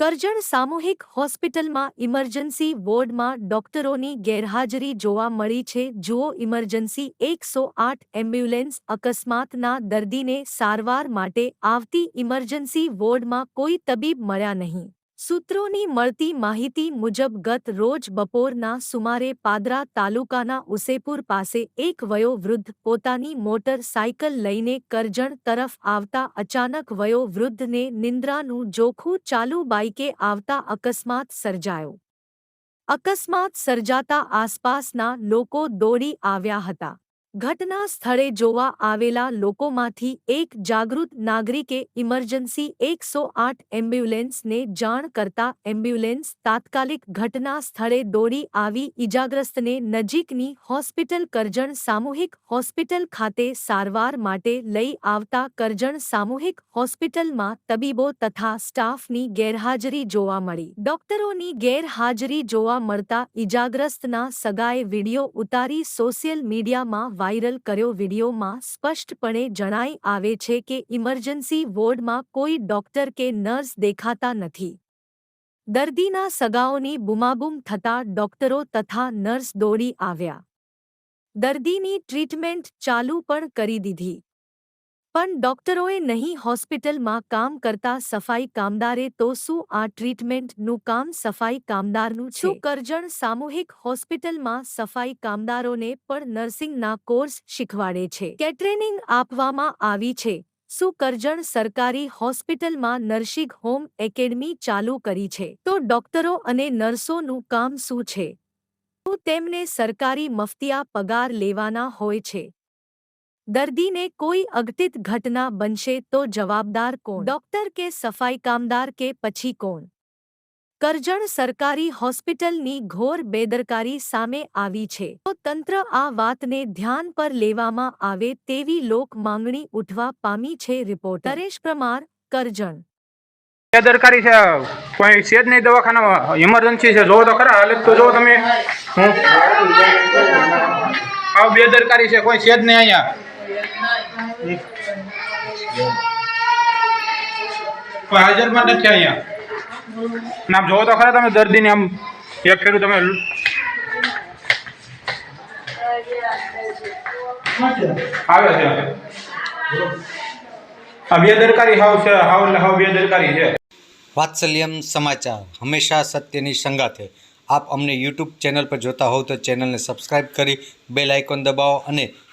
કરજણ સામૂહિક હોસ્પિટલમાં ઇમરજન્સી વોર્ડમાં ડોક્ટરોની ગેરહાજરી જોવા મળી છે. જુઓ, ઇમરજન્સી એકસો આઠ એમ્બ્યુલન્સ અકસ્માતના દર્દીને સારવાર માટે આવતી ઇમરજન્સી વોર્ડમાં કોઈ તબીબ મળ્યા નહીં. સૂત્રોની મળતી માહિતી મુજબ ગત રોજ બપોરના સુમારે પાદરા તાલુકાના ઉસેપુર પાસે એક વયો વૃદ્ધ પોતાની મોટર સાયકલ લઈને કરજણ તરફ આવતા અચાનક વયો વૃદ્ધને નિંદ્રાનું જોખું ચાલુ બાઇકે આવતા અકસ્માત સર્જાયો. અકસ્માત સર્જાતા આસપાસના લોકો દોડી આવ્યા હતા. ઘટના સ્થળે જોવા આવેલા લોકોમાંથી એક જાગૃત નાગરિકે ઇમરજન્સી એકસો આઠ એમ્બ્યુલન્સને જાણ કરતા એમ્બ્યુલન્સ તાત્કાલિક ઘટના સ્થળે દોડી આવી ઇજાગ્રસ્તને નજીકની હોસ્પિટલ કરજણ સામૂહિક હોસ્પિટલ ખાતે સારવાર માટે લઈ આવતા કરજણ સામૂહિક હોસ્પિટલમાં તબીબો તથા સ્ટાફની ગેરહાજરી જોવા મળી. ડોક્ટરોની ગેરહાજરી જોવા મળતા ઇજાગ્રસ્તના સગાએ વીડિયો ઉતારી સોશિયલ મીડિયામાં વાયરલ કર્યો વીડિયોમાં સ્પષ્ટપણે જણાઈ આવે છે કે ઇમરજન્સી વોર્ડમાં કોઈ ડોક્ટર કે નર્સ દેખાતા નથી. દર્દીના સગાઓની બુમાબુમ થતા ડોક્ટરો તથા નર્સ દોડી આવ્યા. દર્દીની ટ્રીટમેન્ટ ચાલુ પણ કરી દીધી. પણ ડોક્ટરોએ નહીં હોસ્પિટલમાં કામ કરતા સફાઈ કામદારે તો શું આ ટ્રીટમેન્ટનું કામ સફાઈ કામદારનું છે. શું કરજણ સામૂહિક હોસ્પિટલમાં સફાઈ કામદારોને પણ નર્સિંગના કોર્સ શીખવાડે છે. કે ટ્રેનિંગ આપવામાં આવી છે. શું કરજણ સરકારી હોસ્પિટલમાં નર્સિંગ હોમ એકેડમી ચાલુ કરી છે? તો ડોક્ટરો અને નર્સોનું કામ શું છે? શું તેમને સરકારી મફતિયા પગાર લેવાના હોય છે? દર્દીને કોઈ અગતિત ઘટના બનશે તો જવાબદાર કોણ? ડોક્ટર કે સફાઈ કામદાર કે પછી કોણ? કરજણ સરકારી હોસ્પિટલની ઘોર બેદરકારી સામે આવી છે. તો તંત્ર આ વાતને ધ્યાન પર લેવામાં આવે તેવી લોક માંગણી ઉઠવા પામી છે રિપોર્ટ નરેશ પ્રમાર, કરજણ. બેદરકારી છે. કોઈ છે જ નહીં દવાખાનામાં. ઇમરજન્સી છે. જોવો તો ખરા. હાલત તો જોવો તમે. બેદરકારી છે. કોઈ છે જ નહીં અહીંયા. કોઈ હાજરમાં નથી અહીંયા. ના જોવો તો ખરા તમે દર્દીને આમ એક ફેરું તમે આવે છે આ બેદરકારી હાવ છે હાવ એટલે હાવ બેદરકારી છે. વાત્સલ્યમ સમાચાર હંમેશા સત્યની સંગાથે. આપ અમને યુટ્યુબ ચેનલ પર જોતા હોવ તો ચેનલને સબસ્ક્રાઈબ કરી બેલ આઇકોન દબાવો અને